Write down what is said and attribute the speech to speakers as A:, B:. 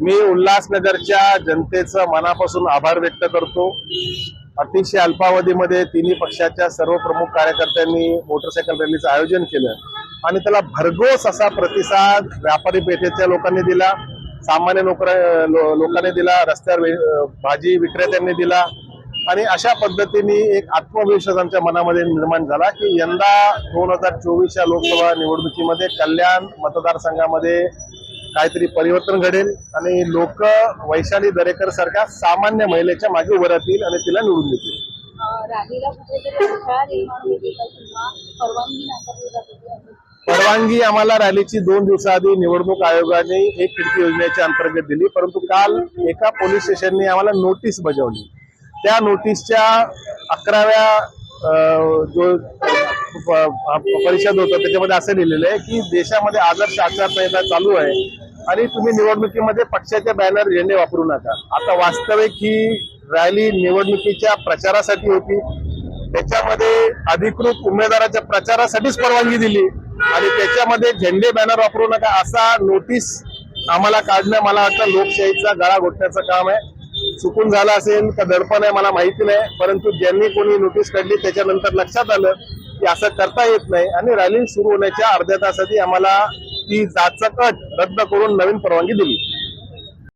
A: मी उल्हासनगरच्या जनतेचं मनापासून आभार व्यक्त करतो. अतिशय अल्पावधीमध्ये तिन्ही पक्षाच्या सर्व प्रमुख कार्यकर्त्यांनी मोटरसायकल रॅलीचं आयोजन केलं. आणि त्याला भरघोस असा प्रतिसाद व्यापारी पेठेच्या लोकांनी दिला सामान्य नोकर लो- लोकांनी दिला रस्त्यावर भाजी विक्रेत्यांनी दिला आणि अशा पद्धतीने एक आत्मविश्वास आमच्या मनामध्ये निर्माण झाला की यंदा दोन हजार चोवीसच्या लोकसभा निवडणुकीमध्ये कल्याण मतदारसंघामध्ये काहीतरी परिवर्तन घडेल आणि लोक वैशाली दरेकर सारख्या सामान्य महिलेच्या मागे उभं राहतील आणि तिला निवडून देतील.
B: परवानगी
A: आम्हाला रॅलीची दोन दिवसाआधी निवडणूक आयोगाने एक खिडकी योजनेच्या अंतर्गत दिली परंतु काल एका पोलीस स्टेशनने आम्हाला नोटीस बजावली. त्या नोटीसच्या अकराव्या जो परिषद होतं त्याच्यामध्ये असं लिहिलेलं आहे की देशामध्ये आदर्श आचारसंहिता चालू आहे आणि तुम्ही निवडणुकीमध्ये पक्षाचे बॅनर झेंडे वापरू नका. आता वास्तविक ही रॅली निवडणुकीच्या प्रचारासाठी होती. त्याच्यामध्ये अधिकृत उमेदवाराच्या प्रचारासाठीच परवानगी दिली आणि त्याच्यामध्ये झेंडे बॅनर वापरू नका असा नोटीस आम्हाला काढणं मला वाटतं लोकशाहीचा गळा घोटण्याचं काम आहे. चुकून झाला असेल का दडपण आहे मला माहिती नाही परंतु ज्यांनी कोणी नोटीस काढली त्याच्यानंतर लक्षात आलं की असं करता येत नाही आणि रॅली सुरू होण्याच्या अर्ध्या तासाची आम्हाला ती जाचकट रद्द करून नवीन परवानगी दिली.